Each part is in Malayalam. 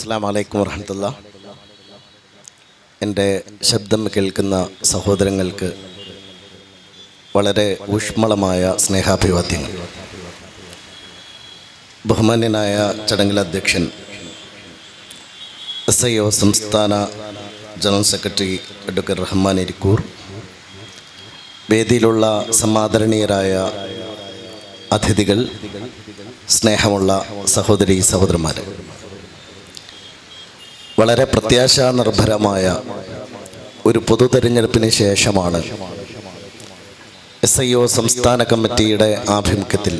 അസ്സാം വലൈക്കും വർഹമത്തുള്ള എന്റെ ശബ്ദം കേൾക്കുന്ന സഹോദരങ്ങൾക്ക് വളരെ ഊഷ്മളമായ സ്നേഹാഭിവാദ്യങ്ങൾ. ബഹുമാന്യനായ ചടങ്ങിൽ അധ്യക്ഷൻ എസ് ഐ ഒ സംസ്ഥാന general secretary advocate Rahman Irikkur വേദിയിലുള്ള സമാദരണീയരായ അതിഥികൾ സ്നേഹമുള്ള സഹോദരി സഹോദരന്മാർ വളരെ പ്രത്യാശാനിർഭരമായ ഒരു പൊതു തെരഞ്ഞെടുപ്പിന് ശേഷമാണ് എസ് ഐ ഒ സംസ്ഥാന കമ്മിറ്റിയുടെ ആഭിമുഖ്യത്തിൽ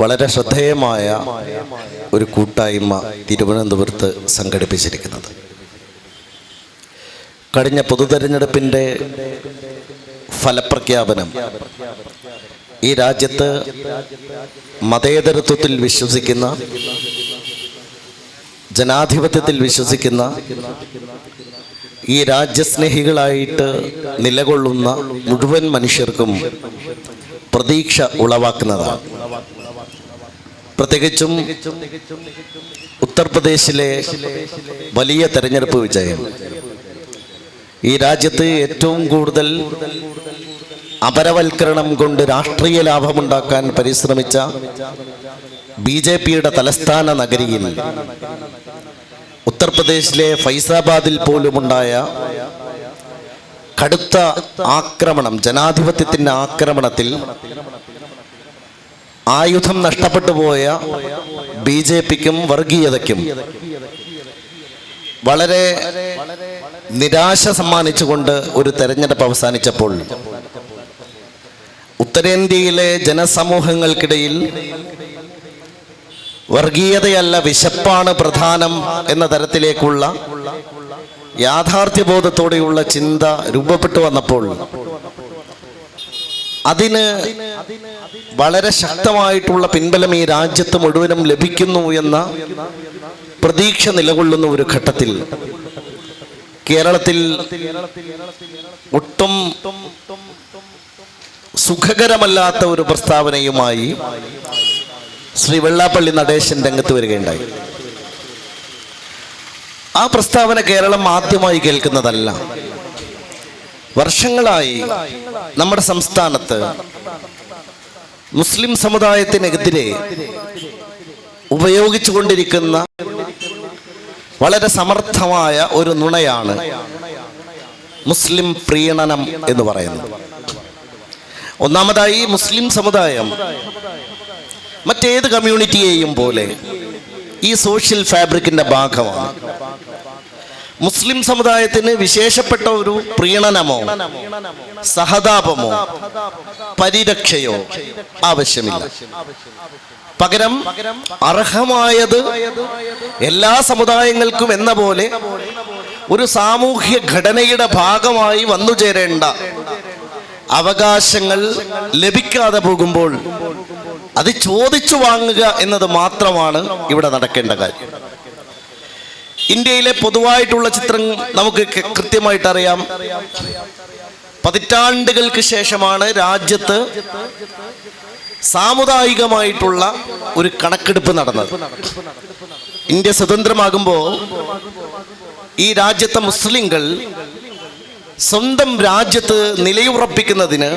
വളരെ ശ്രദ്ധേയമായ ഒരു കൂട്ടായ്മ തിരുവനന്തപുരത്ത് സംഘടിപ്പിച്ചിരിക്കുന്നത്. കഴിഞ്ഞ പൊതു തെരഞ്ഞെടുപ്പിന്റെ ഫലപ്രഖ്യാപനം ഈ രാജ്യത്ത് മതേതരത്വത്തിൽ വിശ്വസിക്കുന്ന ജനാധിപത്യത്തിൽ വിശ്വസിക്കുന്ന ഈ രാജ്യസ്നേഹികളായിട്ട് നിലകൊള്ളുന്ന മുഴുവൻ മനുഷ്യർക്കും പ്രതീക്ഷ ഉളവാക്കുന്നതാണ്. പ്രത്യേകിച്ചും ഉത്തർപ്രദേശിലെ വലിയ തെരഞ്ഞെടുപ്പ് വിജയം. ഈ രാജ്യത്ത് ഏറ്റവും കൂടുതൽ അപരവൽക്കരണം കൊണ്ട് രാഷ്ട്രീയ ലാഭമുണ്ടാക്കാൻ പരിശ്രമിച്ച ബി ജെ പിയുടെ തലസ്ഥാന നഗരിയിൽ ഉത്തർപ്രദേശിലെ ഫൈസാബാദിൽ പോലുമുണ്ടായ കടുത്ത ആക്രമണം ജനാധിപത്യത്തിന്റെ ആക്രമണത്തിൽ ആയുധം നഷ്ടപ്പെട്ടു പോയ ബി ജെ പിക്കും വർഗീയതയ്ക്കും വളരെ നിരാശ സമ്മാനിച്ചുകൊണ്ട് ഒരു തെരഞ്ഞെടുപ്പ് അവസാനിച്ചപ്പോൾ ഉത്തരേന്ത്യയിലെ ജനസമൂഹങ്ങൾക്കിടയിൽ വർഗീയതയല്ല വിശപ്പാണ് പ്രധാനം എന്ന തരത്തിലേക്കുള്ള യാഥാർത്ഥ്യബോധത്തോടെയുള്ള ചിന്ത രൂപപ്പെട്ടു വന്നപ്പോൾ അതിന് വളരെ ശക്തമായിട്ടുള്ള പിൻബലം ഈ രാജ്യത്ത് മുഴുവനും ലഭിക്കുന്നു എന്ന പ്രതീക്ഷ നിലകൊള്ളുന്ന ഒരു ഘട്ടത്തിൽ കേരളത്തിൽ ഒട്ടും സുഖകരമല്ലാത്ത ഒരു പ്രസ്താവനയുമായി ശ്രീ വെള്ളാപ്പള്ളി നടേശൻ രംഗത്ത് വരികയുണ്ടായി. ആ പ്രസ്താവന കേരളം ആദ്യമായി കേൾക്കുന്നതല്ല. വർഷങ്ങളായി നമ്മുടെ സംസ്ഥാനത്ത് മുസ്ലിം സമുദായത്തിനെതിരെ ഉപയോഗിച്ചുകൊണ്ടിരിക്കുന്ന വളരെ സമർത്ഥമായ ഒരു നുണയാണ് മുസ്ലിം പ്രീണനം എന്ന് പറയുന്നത്. ഒന്നാമതായി മുസ്ലിം സമുദായം മറ്റേത് കമ്മ്യൂണിറ്റിയെയും പോലെ ഈ സോഷ്യൽ ഫാബ്രിക്കിന്റെ ഭാഗമാണ്. മുസ്ലിം സമുദായത്തിന് വിശേഷപ്പെട്ട ഒരു പ്രീണനമോ സഹതാപമോ പരിരക്ഷയോ ആവശ്യമില്ല. പകരം അർഹമായത് എല്ലാ സമുദായങ്ങൾക്കും എന്ന പോലെ ഒരു സാമൂഹ്യ ഘടനയുടെ ഭാഗമായി വന്നു ചേരേണ്ട അവകാശങ്ങൾ ലഭിക്കാതെ പോകുമ്പോൾ അത് ചോദിച്ചു വാങ്ങുക എന്നത് മാത്രമാണ് ഇവിടെ നടക്കേണ്ട കാര്യം. ഇന്ത്യയിലെ പൊതുവായിട്ടുള്ള ചിത്രം നമുക്ക് കൃത്യമായിട്ട് അറിയാം. പതിറ്റാണ്ടുകൾക്ക് ശേഷമാണ് രാജ്യത്ത് സാമുദായികമായിട്ടുള്ള ഒരു കണക്കെടുപ്പ് നടന്നത്. ഇന്ത്യ സ്വതന്ത്രമാകുമ്പോൾ ഈ രാജ്യത്തെ മുസ്ലിങ്ങൾ സ്വന്തം രാജ്യത്ത് നിലയുറപ്പിക്കുന്നതിന്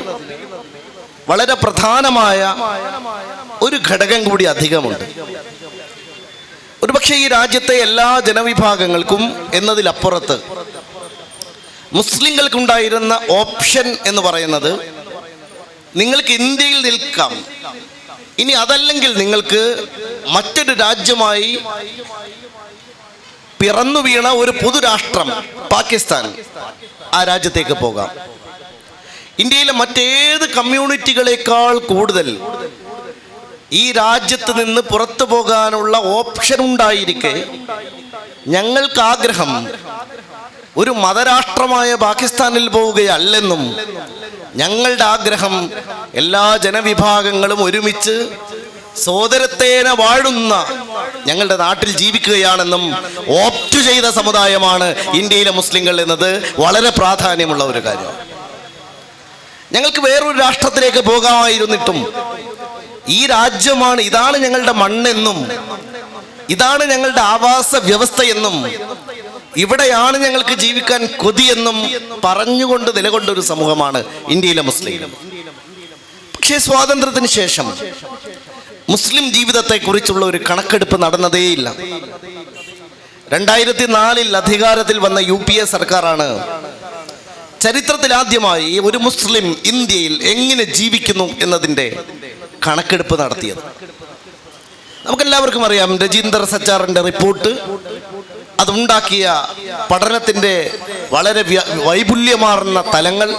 വളരെ പ്രധാനമായ ഒരു ഘടകം കൂടി അധികമുണ്ട്. ഒരുപക്ഷെ ഈ രാജ്യത്തെ എല്ലാ ജനവിഭാഗങ്ങൾക്കും എന്നതിലപ്പുറത്ത് മുസ്ലിങ്ങൾക്കുണ്ടായിരുന്ന ഓപ്ഷൻ എന്ന് പറയുന്നത് നിങ്ങൾക്ക് ഇന്ത്യയിൽ നിൽക്കാം. ഇനി അതല്ലെങ്കിൽ നിങ്ങൾക്ക് മറ്റൊരു രാജ്യമായി പിറന്നു വീണ ഒരു പൊതുരാഷ്ട്രം പാകിസ്ഥാൻ ആ രാജ്യത്തേക്ക് പോകാം. ഇന്ത്യയിലെ മറ്റേത് കമ്മ്യൂണിറ്റികളെക്കാൾ കൂടുതൽ ഈ രാജ്യത്ത് നിന്ന് പുറത്തു പോകാനുള്ള ഓപ്ഷൻ ഉണ്ടായിരിക്കെ ഞങ്ങൾക്ക് ആഗ്രഹം ഒരു മതരാഷ്ട്രമായ പാകിസ്ഥാനിൽ പോവുകയല്ലെന്നും ഞങ്ങളുടെ ആഗ്രഹം എല്ലാ ജനവിഭാഗങ്ങളും ഒരുമിച്ച് സോദരത്തേന വാഴുന്ന ഞങ്ങളുടെ നാട്ടിൽ ജീവിക്കുകയാണെന്നും ഓപ്റ്റ് ചെയ്ത സമുദായമാണ് ഇന്ത്യയിലെ മുസ്ലിങ്ങൾ എന്നത് വളരെ പ്രാധാന്യമുള്ള ഒരു കാര്യമാണ് ഞങ്ങൾക്ക് വേറൊരു രാഷ്ട്രത്തിലേക്ക് പോകാമായിരുന്നിട്ടും ഈ രാജ്യമാണ് ഇതാണ് ഞങ്ങളുടെ മണ്ണെന്നും ഇതാണ് ഞങ്ങളുടെ ആവാസ വ്യവസ്ഥയെന്നും ഇവിടെയാണ് ഞങ്ങൾക്ക് ജീവിക്കാൻ കൊതിയെന്നും പറഞ്ഞുകൊണ്ട് നിലകൊണ്ട ഒരു സമൂഹമാണ് ഇന്ത്യയിലെ മുസ്ലിം. പക്ഷേ സ്വാതന്ത്ര്യത്തിന് ശേഷം മുസ്ലിം ജീവിതത്തെക്കുറിച്ചുള്ള ഒരു കണക്കെടുപ്പ് നടന്നതേയില്ല. രണ്ടായിരത്തി നാലിൽ അധികാരത്തിൽ വന്ന യു പി എ സർക്കാരാണ് ചരിത്രത്തിൽ ആദ്യമായി ഒരു മുസ്ലിം ഇന്ത്യയിൽ എങ്ങനെ ജീവിക്കുന്നു എന്നതിന്റെ കണക്കെടുപ്പ് നടത്തിയത്. നമുക്കെല്ലാവർക്കും അറിയാം രജീന്ദർ സച്ചാറിന്റെ റിപ്പോർട്ട്. അതുണ്ടാക്കിയ പഠനത്തിന്റെ വളരെ വൈപുല്യമാർന്ന തലങ്ങൾ.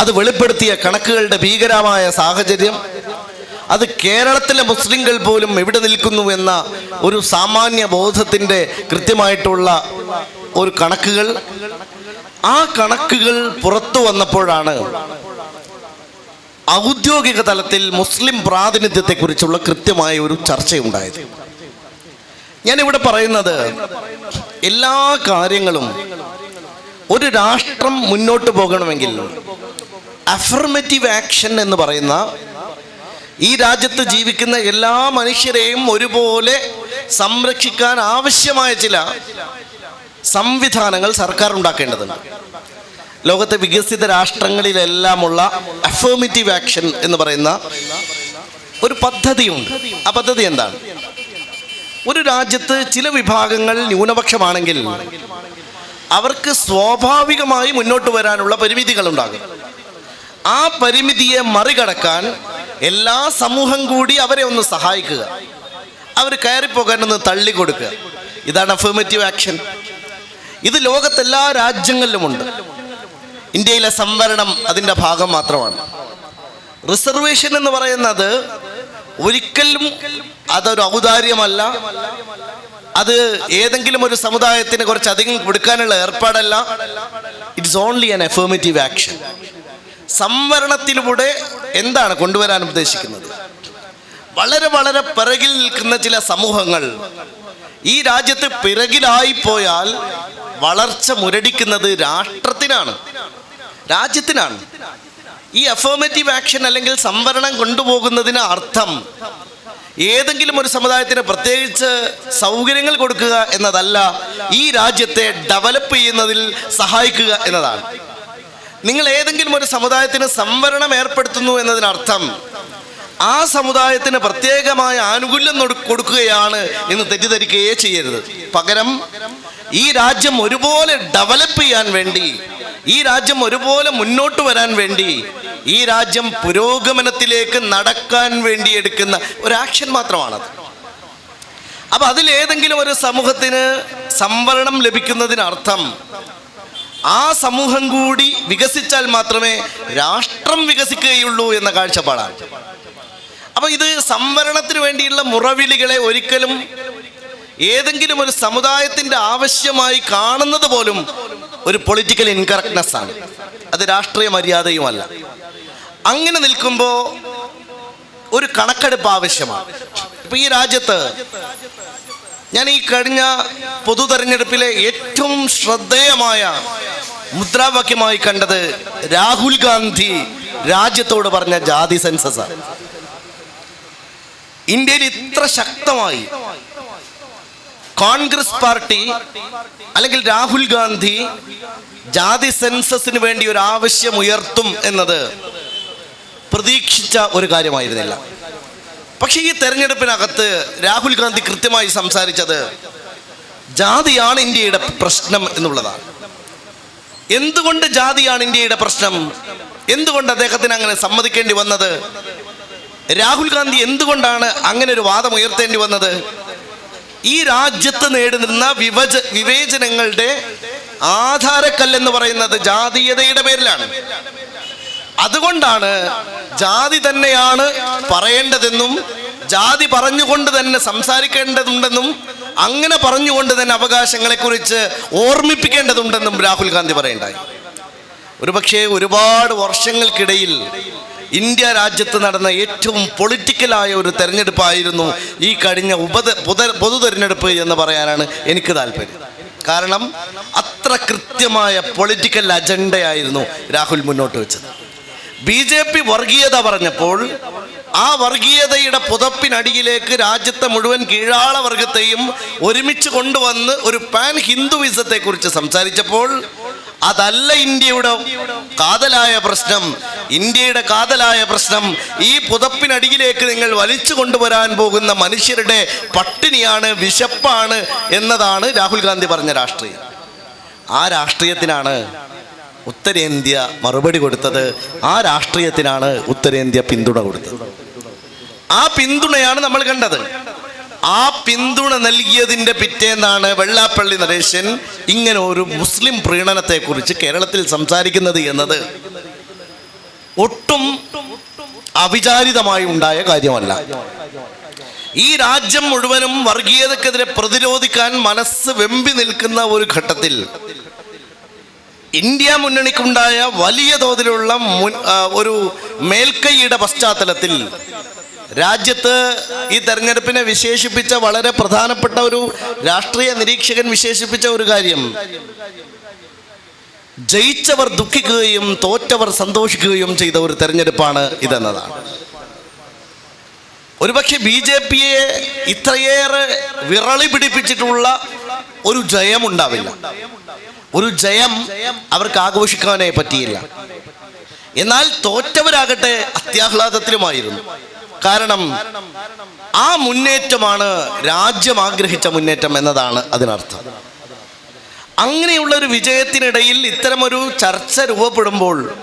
അത് വെളിപ്പെടുത്തിയ കണക്കുകളുടെ ഭീകരമായ സാഹചര്യം. അത് കേരളത്തിലെ മുസ്ലിങ്ങൾ പോലും എവിടെ നിൽക്കുന്നു എന്ന ഒരു സാമാന്യ ബോധത്തിന്റെ കൃത്യമായിട്ടുള്ള ഒരു കണക്കുകൾ. ആ കണക്കുകൾ പുറത്തു വന്നപ്പോഴാണ് ഔദ്യോഗിക തലത്തിൽ മുസ്ലിം പ്രാതിനിധ്യത്തെക്കുറിച്ചുള്ള കൃത്യമായ ഒരു ചർച്ചയുണ്ടായത്. ഞാനിവിടെ പറയുന്നത് എല്ലാ കാര്യങ്ങളും ഒരു രാഷ്ട്രം മുന്നോട്ട് പോകണമെങ്കിൽ അഫർമേറ്റീവ് ആക്ഷൻ എന്ന് പറയുന്ന ഈ രാജ്യത്ത് ജീവിക്കുന്ന എല്ലാ മനുഷ്യരെയും ഒരുപോലെ സംരക്ഷിക്കാൻ ആവശ്യമായ ചില സംവിധാനങ്ങൾ സർക്കാർ ഉണ്ടാക്കേണ്ടതുണ്ട്. ലോകത്തെ വികസിത രാഷ്ട്രങ്ങളിലെല്ലാമുള്ള അഫോമിറ്റീവ് ആക്ഷൻ എന്ന് പറയുന്ന ഒരു പദ്ധതിയുണ്ട്. ആ പദ്ധതി എന്താണ്? ഒരു രാജ്യത്ത് ചില വിഭാഗങ്ങൾ ന്യൂനപക്ഷമാണെങ്കിൽ അവർക്ക് സ്വാഭാവികമായി മുന്നോട്ട് വരാനുള്ള പരിമിതികൾ ഉണ്ടാകും ആ പരിമിതിയെ മറികടക്കാൻ എല്ലാ സമൂഹം കൂടി അവരെ ഒന്ന് സഹായിക്കുക. അവർ കയറിപ്പോകാൻ തള്ളി കൊടുക്കുക ഇതാണ് അഫേമറ്റീവ് ആക്ഷൻ ഇത് ലോകത്തെല്ലാ രാജ്യങ്ങളിലുമുണ്ട്. ഇന്ത്യയിലെ സംവരണം അതിന്റെ ഭാഗം മാത്രമാണ്. റിസർവേഷൻ എന്ന് പറയുന്നത് ഒരിക്കലും അതൊരു ഔദാര്യമല്ല. അത് ഏതെങ്കിലും ഒരു സമുദായത്തിന് കുറച്ച് അധികം കൊടുക്കാനുള്ള ഏർപ്പാടല്ല. It's only an affirmative action സംവരണത്തിലൂടെ എന്താണ് കൊണ്ടുവരാൻ ഉദ്ദേശിക്കുന്നത്? വളരെ വളരെ പിറകിൽ നിൽക്കുന്ന ചില സമൂഹങ്ങൾ ഈ രാജ്യത്ത് പിറകിലായി പോയാൽ വളർച്ച മുരടിക്കുന്നത് രാഷ്ട്രത്തിനാണ്. രാജ്യത്തിനാണ്. ഈ അഫോമേറ്റീവ് ആക്ഷൻ അല്ലെങ്കിൽ സംവരണം കൊണ്ടുപോകുന്നതിന് അർത്ഥം ഏതെങ്കിലും ഒരു സമുദായത്തിന് പ്രത്യേകിച്ച് സൗകര്യങ്ങൾ കൊടുക്കുക എന്നതല്ല ഈ രാജ്യത്തെ ഡെവലപ്പ് ചെയ്യുന്നതിൽ സഹായിക്കുക എന്നതാണ്. നിങ്ങൾ ഏതെങ്കിലും ഒരു സമുദായത്തിന് സംവരണം ഏർപ്പെടുത്തുന്നു എന്നതിനർത്ഥം ആ സമുദായത്തിന് പ്രത്യേകമായ ആനുകൂല്യം കൊടുക്കുകയാണ് എന്ന് തെറ്റിദ്ധരിക്കുകയേ ചെയ്യരുത്. പകരം ഈ രാജ്യം ഒരുപോലെ ഡെവലപ്പ് ചെയ്യാൻ വേണ്ടി ഈ രാജ്യം ഒരുപോലെ മുന്നോട്ട് വരാൻ വേണ്ടി ഈ രാജ്യം പുരോഗമനത്തിലേക്ക് നടക്കാൻ വേണ്ടി എടുക്കുന്ന ഒരു ആക്ഷൻ മാത്രമാണത്. അപ്പൊ അതിലേതെങ്കിലും ഒരു സമൂഹത്തിന് സംവരണം ലഭിക്കുന്നതിനർത്ഥം ആ സമൂഹം കൂടി വികസിച്ചാൽ മാത്രമേ രാഷ്ട്രം വികസിക്കുകയുള്ളൂ എന്ന കാഴ്ചപ്പാടാണ്. അപ്പൊ ഇത് സംവരണത്തിന് വേണ്ടിയുള്ള മുറവിളികളെ ഒരിക്കലും ഏതെങ്കിലും ഒരു സമുദായത്തിന്റെ ആവശ്യമായി കാണുന്നത് പോലും ഒരു പൊളിറ്റിക്കൽ ഇൻകറക്ട്നെസ് ആണ്. അത് രാഷ്ട്രീയ മര്യാദയുമല്ല. അങ്ങനെ നിൽക്കുമ്പോൾ ഒരു കണക്കെടുപ്പ് ആവശ്യമാണ്. ഇപ്പൊ ഈ രാജ്യത്ത് ഞാൻ ഈ കഴിഞ്ഞ പൊതു തെരഞ്ഞെടുപ്പിലെ ഏറ്റവും ശ്രദ്ധേയമായ മുദ്രാവാക്യമായി കണ്ടത് രാഹുൽ ഗാന്ധി രാജ്യത്തോട് പറഞ്ഞ ജാതി സെൻസസ് ആണ്. ഇന്ത്യയിൽ ഇത്ര ശക്തമായി കോൺഗ്രസ് പാർട്ടി അല്ലെങ്കിൽ രാഹുൽ ഗാന്ധി ജാതി സെൻസസിന് വേണ്ടി ഒരു ആവശ്യം ഉയർത്തും എന്നത് പ്രതീക്ഷിച്ച ഒരു കാര്യമായിരുന്നില്ല. പക്ഷേ ഈ തെരഞ്ഞെടുപ്പിനകത്ത് രാഹുൽ ഗാന്ധി കൃത്യമായി സംസാരിച്ചത് ജാതിയാണ് ഇന്ത്യയുടെ പ്രശ്നം എന്നുള്ളതാണ്. എന്തുകൊണ്ട് ജാതിയാണ് ഇന്ത്യയുടെ പ്രശ്നം? എന്തുകൊണ്ട് അദ്ദേഹത്തിന് അങ്ങനെ സമ്മതിക്കേണ്ടി വന്നത്? രാഹുൽ ഗാന്ധി എന്തുകൊണ്ടാണ് അങ്ങനെ ഒരു വാദം ഉയർത്തേണ്ടി വന്നത്? ഈ രാജ്യത്ത് നേടുന്ന വിഭജ വിവേചനങ്ങളുടെ ആധാരക്കല്ലെന്ന് പറയുന്നത് ജാതീയതയുടെ പേരിലാണ്. അതുകൊണ്ടാണ് ജാതി തന്നെയാണ് പറയേണ്ടതെന്നും ജാതി പറഞ്ഞുകൊണ്ട് തന്നെ സംസാരിക്കേണ്ടതുണ്ടെന്നും അങ്ങനെ പറഞ്ഞുകൊണ്ട് തന്നെ അവകാശങ്ങളെക്കുറിച്ച് ഓർമ്മിപ്പിക്കേണ്ടതുണ്ടെന്നും രാഹുൽ ഗാന്ധി പറയണ്ടായി. ഒരുപക്ഷെ ഒരുപാട് വർഷങ്ങൾക്കിടയിൽ ഇന്ത്യ രാജ്യത്ത് നടന്ന ഏറ്റവും പൊളിറ്റിക്കലായ ഒരു തെരഞ്ഞെടുപ്പായിരുന്നു ഈ കഴിഞ്ഞ ഉപത പൊതു തെരഞ്ഞെടുപ്പ് എന്ന് പറയാനാണ് എനിക്ക് താല്പര്യം. കാരണം അത്ര കൃത്യമായ പൊളിറ്റിക്കൽ അജണ്ടയായിരുന്നു രാഹുൽ മുന്നോട്ട് വെച്ചത്. ബി ജെ പി വർഗീയത പറഞ്ഞപ്പോൾ ആ വർഗീയതയുടെ പുതപ്പിനടിയിലേക്ക് രാജ്യത്തെ മുഴുവൻ കീഴാള വർഗത്തെയും ഒരുമിച്ച് കൊണ്ടുവന്ന് ഒരു പാൻ ഹിന്ദുവിസത്തെ കുറിച്ച് സംസാരിച്ചപ്പോൾ അതല്ല ഇന്ത്യയുടെ കാതലായ പ്രശ്നം. ഇന്ത്യയുടെ കാതലായ പ്രശ്നം. ഈ പുതപ്പിനടിയിലേക്ക് നിങ്ങൾ വലിച്ചു കൊണ്ടുവരാൻ പോകുന്ന മനുഷ്യരുടെ പട്ടിണിയാണ് വിശപ്പാണ് എന്നതാണ് രാഹുൽ ഗാന്ധി പറഞ്ഞ രാഷ്ട്രീയം. ആ രാഷ്ട്രീയത്തിനാണ് ഉത്തരേന്ത്യ മറുപടി കൊടുത്തത്. ആ രാഷ്ട്രീയത്തിനാണ് ഉത്തരേന്ത്യ പിന്തുണ കൊടുത്തത്. ആ പിന്തുണയാണ് നമ്മൾ കണ്ടത്. ആ പിന്തുണ നൽകിയതിന്റെ പിറ്റേന്നാണ് വെള്ളാപ്പള്ളി നരേശൻ ഇങ്ങനെ ഒരു മുസ്ലിം പ്രീണനത്തെക്കുറിച്ച് കേരളത്തിൽ സംസാരിക്കുന്നത് എന്നത്. ഒട്ടും അവിചാരിതമായി ഉണ്ടായ കാര്യമല്ല. ഈ രാജ്യം മുഴുവനും വർഗീയതക്കെതിരെ പ്രതിരോധിക്കാൻ മനസ്സ് വെമ്പി നിൽക്കുന്ന ഒരു ഘട്ടത്തിൽ ഇന്ത്യ മുന്നണിക്കുണ്ടായ വലിയ തോതിലുള്ള ഒരു മേൽക്കൈയുടെ പശ്ചാത്തലത്തിൽ രാജ്യത്ത് ഈ തെരഞ്ഞെടുപ്പിനെ വിശേഷിപ്പിച്ച വളരെ പ്രധാനപ്പെട്ട ഒരു രാഷ്ട്രീയ നിരീക്ഷകൻ വിശേഷിപ്പിച്ച ഒരു കാര്യം. ജയിച്ചവർ ദുഃഖിക്കുകയും തോറ്റവർ സന്തോഷിക്കുകയും ചെയ്ത ഒരു തെരഞ്ഞെടുപ്പാണ് ഇതെന്നതാണ്. ഒരുപക്ഷെ ബി ജെ പിയെ ഇത്രയേറെ വിറളി പിടിപ്പിച്ചിട്ടുള്ള ഒരു ജയം ഉണ്ടാവില്ല. ഒരു ജയം അവർക്ക് ആഘോഷിക്കാനേ പറ്റിയില്ല. എന്നാൽ തോറ്റവരാകട്ടെ അത്യാഹ്ലാദത്തിലുമായിരുന്നു. കാരണം ആ മുന്നേറ്റമാണ് രാജ്യം ആഗ്രഹിച്ച മുന്നേറ്റം എന്നതാണ് അതിനർത്ഥം. അങ്ങനെയുള്ള ഒരു വിജയത്തിനിടയിൽ ഇത്തരമൊരു ചർച്ച രൂപപ്പെടുമ്പോൾ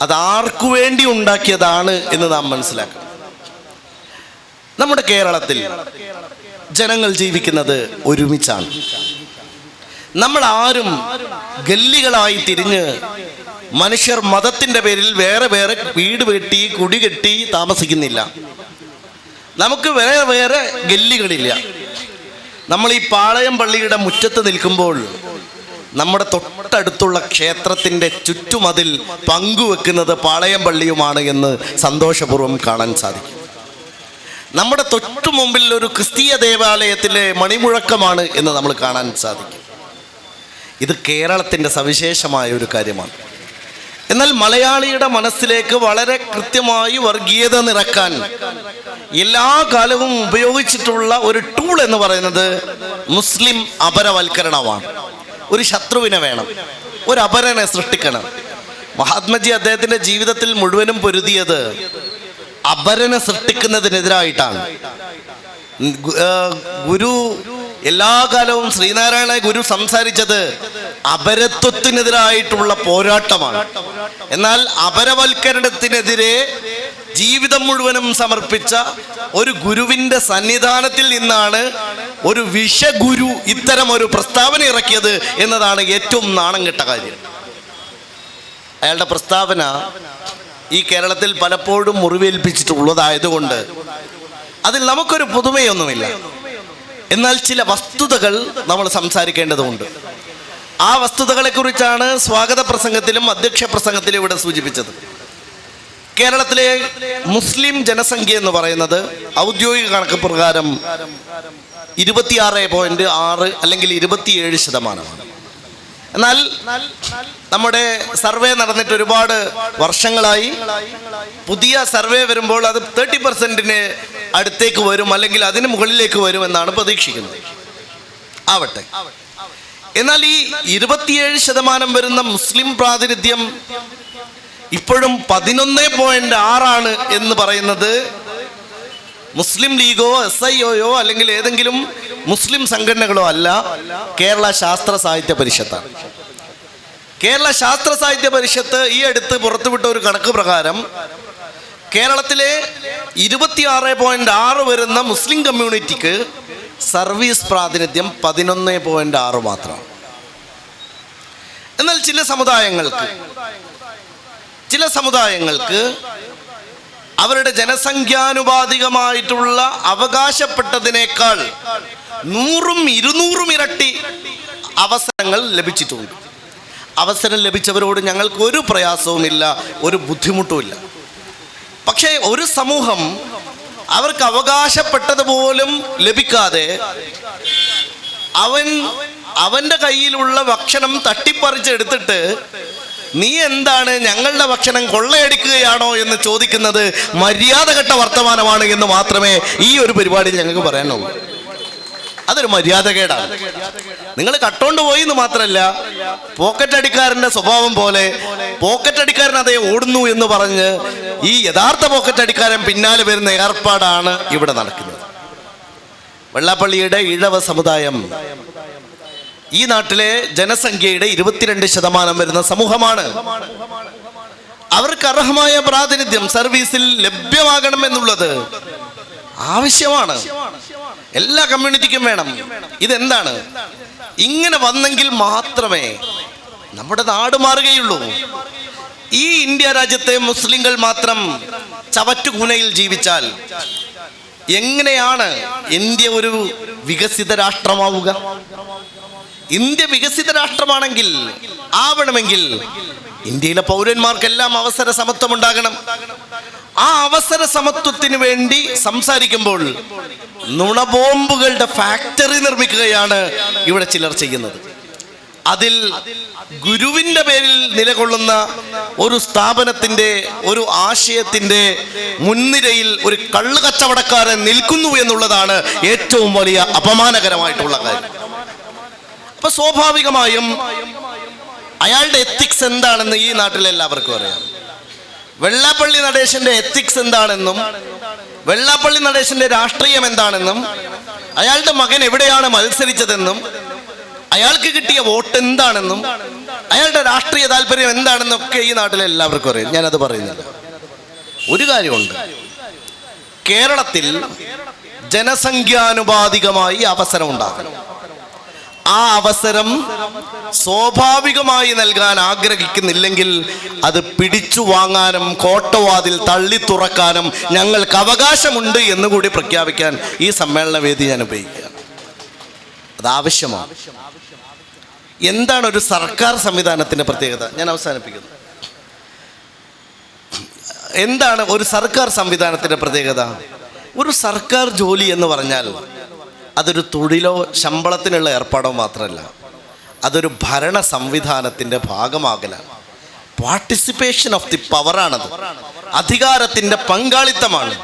അത് ആർക്കു വേണ്ടി ഉണ്ടാക്കിയതാണ് എന്ന് നാം മനസ്സിലാക്കണം. നമ്മുടെ കേരളത്തിൽ ജനങ്ങൾ ജീവിക്കുന്നത് ഒരുമിച്ചാണ്. നമ്മൾ ആരും ഗല്ലികളായി തിരിഞ്ഞ് മനുഷ്യർ മതത്തിന്റെ പേരിൽ വേറെ വേറെ വീട് വെട്ടി കുടി കെട്ടി താമസിക്കുന്നില്ല. നമുക്ക് വേറെ വേറെ ഗല്ലികളില്ല. നമ്മൾ ഈ പാളയം പള്ളിയുടെ മുറ്റത്ത് നിൽക്കുമ്പോൾ നമ്മുടെ തൊട്ടടുത്തുള്ള ക്ഷേത്രത്തിന്റെ ചുറ്റുമതിൽ പങ്കുവെക്കുന്നത് പാളയം പള്ളിയുമാണ് എന്ന് സന്തോഷപൂർവം കാണാൻ സാധിക്കും. നമ്മുടെ തൊട്ടു മുമ്പിൽ ഒരു ക്രിസ്തീയ ദേവാലയത്തിലെ മണിമുഴക്കമാണ് എന്ന് നമ്മൾ കാണാൻ സാധിക്കും. ഇത് കേരളത്തിന്റെ സവിശേഷമായ ഒരു കാര്യമാണ്. എന്നാൽ മലയാളിയുടെ മനസ്സിലേക്ക് വളരെ കൃത്യമായി വർഗീയത നിറക്കാൻ എല്ലാ കാലവും ഉപയോഗിച്ചിട്ടുള്ള ഒരു ടൂൾ എന്ന് പറയുന്നത് മുസ്ലിം അപരവൽക്കരണമാണ്. ഒരു ശത്രുവിനെ വേണം ഒരു അപരനെ സൃഷ്ടിക്കണം. മഹാത്മജി അദ്ദേഹത്തിന്റെ ജീവിതത്തിൽ മുഴുവനും പൊരുതിയത് അപരനെ സൃഷ്ടിക്കുന്നതിനെതിരായിട്ടാണ്. ഗുരു എല്ലാ കാലവും ശ്രീനാരായണ ഗുരു സംസാരിച്ചത് അപരത്വത്തിനെതിരായിട്ടുള്ള പോരാട്ടമാണ്. എന്നാൽ അപരവൽക്കരണത്തിനെതിരെ ജീവിതം മുഴുവനും സമർപ്പിച്ച ഒരു ഗുരുവിന്റെ സന്നിധാനത്തിൽ നിന്നാണ് ഒരു വിഷഗുരു ഇത്തരം ഒരു പ്രസ്താവന ഇറക്കിയത് എന്നതാണ് ഏറ്റവും നാണം കെട്ട കാര്യം. അയാളുടെ പ്രസ്താവന ഈ കേരളത്തിൽ പലപ്പോഴും മുറിവേൽപ്പിച്ചിട്ടുള്ളതായതുകൊണ്ട് അതിൽ നമുക്കൊരു പുതുമയൊന്നുമില്ല. എന്നാൽ ചില വസ്തുതകൾ നമ്മൾ സംസാരിക്കേണ്ടതുണ്ട്. ആ വസ്തുതകളെ കുറിച്ചാണ് സ്വാഗത പ്രസംഗത്തിലും അധ്യക്ഷ പ്രസംഗത്തിലും ഇവിടെ സൂചിപ്പിച്ചത്. കേരളത്തിലെ മുസ്ലിം ജനസംഖ്യ എന്ന് പറയുന്നത് ഔദ്യോഗിക കണക്ക് പ്രകാരം ഇരുപത്തിയാറ് പോയിന്റ് ആറ് അല്ലെങ്കിൽ ഇരുപത്തിയേഴ് ശതമാനമാണ്. എന്നാൽ നമ്മുടെ സർവേ നടന്നിട്ട് ഒരുപാട് വർഷങ്ങളായി പുതിയ സർവേ വരുമ്പോൾ അത് തേർട്ടി പെർസെന്റിന് അടുത്തേക്ക് വരും അല്ലെങ്കിൽ അതിന് മുകളിലേക്ക് വരും എന്നാണ് പ്രതീക്ഷിക്കുന്നത്. ആവട്ടെ. എന്നാൽ ഈ ഇരുപത്തിയേഴ് ശതമാനം വരുന്ന മുസ്ലിം പ്രാതിനിധ്യം ഇപ്പോഴും പതിനൊന്ന് പോയിന്റ് ആറാണ് എന്ന് പറയുന്നത്. മുസ്ലിം ലീഗോ എസ് ഐ ഒയോ അല്ലെങ്കിൽ ഏതെങ്കിലും മുസ്ലിം സംഘടനകളോ അല്ല കേരള ശാസ്ത്ര സാഹിത്യ പരിഷത്താണ്. കേരള ശാസ്ത്ര സാഹിത്യ പരിഷത്ത് ഈ അടുത്ത് പുറത്തുവിട്ട ഒരു കണക്ക് പ്രകാരം കേരളത്തിലെ ഇരുപത്തിയാറ് പോയിന്റ് ആറ് വരുന്ന മുസ്ലിം കമ്മ്യൂണിറ്റിക്ക് സർവീസ് പ്രാതിനിധ്യം പതിനൊന്ന് പോയിന്റ് ആറ് മാത്രമാണ് എന്നാൽ ചില സമുദായങ്ങൾക്ക് ചില സമുദായങ്ങൾക്ക് അവരുടെ ജനസംഖ്യാനുപാതികമായിട്ടുള്ള അവകാശപ്പെട്ടതിനേക്കാൾ നൂറും ഇരുന്നൂറും ഇരട്ടി അവസരങ്ങൾ ലഭിച്ചിട്ടുണ്ട്. അവസരം ലഭിച്ചവരോട് ഞങ്ങൾക്ക് ഒരു പ്രയാസവുമില്ല ഒരു ബുദ്ധിമുട്ടുമില്ല. പക്ഷേ ഒരു സമൂഹം അവർക്ക് അവകാശപ്പെട്ടത് പോലും ലഭിക്കാതെ അവൻ അവന്റെ കയ്യിലുള്ള ഭക്ഷണം തട്ടിപ്പറിച്ചെടുത്തിട്ട് നീ എന്താണ് ഞങ്ങളുടെ ഭക്ഷണം കൊള്ളയടിക്കുകയാണോ എന്ന് ചോദിക്കുന്നത് മര്യാദഘട്ട വർത്തമാനമാണ് എന്ന് മാത്രമേ ഈ ഒരു പരിപാടിയിൽ ഞങ്ങൾക്ക് പറയാനുള്ളൂ. അതൊരു മര്യാദകേടാണ്. നിങ്ങൾ കട്ടോണ്ട് പോയി എന്ന് മാത്രമല്ല പോക്കറ്റ് അടിക്കാരന്റെ സ്വഭാവം പോലെ പോക്കറ്റ് അടിക്കാരൻ അതേ ഓടുന്നു എന്ന് പറഞ്ഞ് ഈ യഥാർത്ഥ പോക്കറ്റ് അടിക്കാരൻ പിന്നാലെ വരുന്ന ഏർപ്പാടാണ് ഇവിടെ നടക്കുന്നത്. വെള്ളാപ്പള്ളിയുടെ ഇഴവ സമുദായം ഈ നാട്ടിലെ ജനസംഖ്യയുടെ ഇരുപത്തിരണ്ട് ശതമാനം വരുന്ന സമൂഹമാണ്. അവർക്ക് അർഹമായ പ്രാതിനിധ്യം സർവീസിൽ ലഭ്യമാകണം എന്നുള്ളത് ആവശ്യമാണ്. എല്ലാ കമ്മ്യൂണിറ്റിക്കും വേണം. ഇതെന്താണ്? ഇങ്ങനെ വന്നെങ്കിൽ മാത്രമേ നമ്മുടെ നാട് മാറുകയുള്ളൂ. ഈ ഇന്ത്യ രാജ്യത്തെ മുസ്ലിങ്ങൾ മാത്രം ചവറ്റുകൂനയിൽ ജീവിച്ചാൽ എങ്ങനെയാണ് ഇന്ത്യ ഒരു വികസിത രാഷ്ട്രമാവുക? ഇന്ത്യ വികസിത രാഷ്ട്രമാണെങ്കിൽ ആവണമെങ്കിൽ ഇന്ത്യയിലെ പൗരന്മാർക്കെല്ലാം അവസര സമത്വം ഉണ്ടാകണം ആ അവസര സമത്വത്തിന് വേണ്ടി സംസാരിക്കുമ്പോൾ നുണബോംബുകളുടെ ഫാക്ടറി നിർമ്മിക്കുകയാണ് ഇവിടെ ചിലർ ചെയ്യുന്നത്. അതിൽ ഗുരുവിന്റെ പേരിൽ നിലകൊള്ളുന്ന ഒരു സ്ഥാപനത്തിന്റെ ഒരു ആശയത്തിന്റെ മുൻനിരയിൽ ഒരു കള്ളു കച്ചവടക്കാരൻ നിൽക്കുന്നു എന്നുള്ളതാണ് ഏറ്റവും വലിയ അപമാനകരമായിട്ടുള്ള കാര്യം. അപ്പൊ സ്വാഭാവികമായും അയാളുടെ എത്തിക്സ് എന്താണെന്ന് ഈ നാട്ടിലെ എല്ലാവർക്കും അറിയാം. വെള്ളാപ്പള്ളി നടേശന്റെ എത്തിക്സ് എന്താണെന്നും വെള്ളാപ്പള്ളി നടേശന്റെ രാഷ്ട്രീയം എന്താണെന്നും അയാളുടെ മകൻ എവിടെയാണ് മത്സരിച്ചതെന്നും അയാൾക്ക് കിട്ടിയ വോട്ട് എന്താണെന്നും അയാളുടെ രാഷ്ട്രീയ താല്പര്യം എന്താണെന്നും ഒക്കെ ഈ നാട്ടിലെ എല്ലാവർക്കും അറിയാം. ഞാനത് പറയുന്നില്ല. ഒരു കാര്യമുണ്ട്. കേരളത്തിൽ ജനസംഖ്യാനുപാതികമായി അവസരം ഉണ്ടാകണം ആ അവസരം സ്വാഭാവികമായി നൽകാൻ ആഗ്രഹിക്കുന്നില്ലെങ്കിൽ അത് പിടിച്ചു വാങ്ങാനും കോട്ടവാതിൽ തള്ളി തുറക്കാനും ഞങ്ങൾക്ക് അവകാശമുണ്ട് എന്ന് കൂടി പ്രഖ്യാപിക്കാൻ ഈ സമ്മേളന വേദി ഞാൻ ഉപയോഗിക്കുക അത് ആവശ്യമാണ്. എന്താണ് ഒരു സർക്കാർ സംവിധാനത്തിന്റെ പ്രത്യേകത? ഞാൻ അവസാനിപ്പിക്കുന്നു. എന്താണ് ഒരു സർക്കാർ സംവിധാനത്തിന്റെ പ്രത്യേകത? ഒരു സർക്കാർ ജോലി എന്ന് പറഞ്ഞാൽ അതൊരു തൊഴിലോ ശമ്പളത്തിനുള്ള ഏർപ്പാടോ മാത്രമല്ല. അതൊരു ഭരണ സംവിധാനത്തിന്റെ ഭാഗമാകലാണ്. പാർട്ടിസിപ്പേഷൻ ഓഫ് ദി പവറാണത് അധികാരത്തിന്റെ പങ്കാളിത്തമാണ്.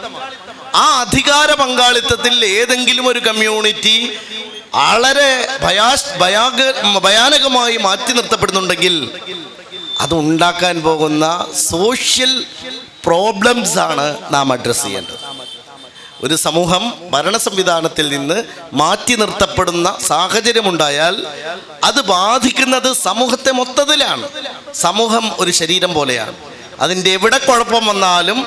ആ അധികാര പങ്കാളിത്തത്തിൽ ഏതെങ്കിലും ഒരു കമ്മ്യൂണിറ്റി വളരെ ഭയാ ഭയാക ഭയാനകമായി മാറ്റി നിർത്തപ്പെടുന്നുണ്ടെങ്കിൽ അത് ഉണ്ടാക്കാൻ പോകുന്ന സോഷ്യൽ പ്രോബ്ലംസ് ആണ് നാം അഡ്രസ്സ് ചെയ്യേണ്ടത്. ഒരു സമൂഹം ഭരണ സംവിധാനത്തിൽ നിന്ന് മാറ്റി നിർത്തപ്പെടുന്ന സാഹചര്യമുണ്ടായാൽ അത് ബാധിക്കുന്നത് സമൂഹത്തെ മൊത്തത്തിലാണ്. സമൂഹം ഒരു ശരീരം പോലെയാണ്. അതിന്റെ എവിടെ കുഴപ്പം വന്നാലും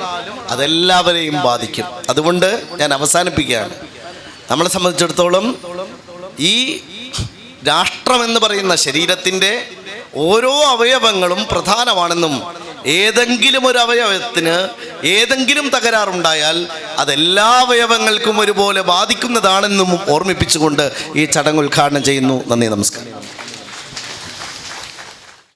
അതെല്ലാവരെയും ബാധിക്കും. അതുകൊണ്ട് ഞാൻ അവസാനിപ്പിക്കുകയാണ്. നമ്മളെ സംബന്ധിച്ചിടത്തോളം ഈ രാഷ്ട്രം എന്ന് പറയുന്ന ശരീരത്തിന്റെ ഓരോ അവയവങ്ങളും പ്രധാനമാണെന്നും ഏതെങ്കിലും ഒരു അവയവത്തിന് ഏതെങ്കിലും തകരാറുണ്ടായാൽ അതെല്ലാ അവയവങ്ങൾക്കും ഒരുപോലെ ബാധിക്കുന്നതാണെന്നും ഓർമ്മിപ്പിച്ചുകൊണ്ട് ഈ ചടങ്ങ് ഉദ്ഘാടനം ചെയ്യുന്നു. നന്ദി നമസ്കാരം.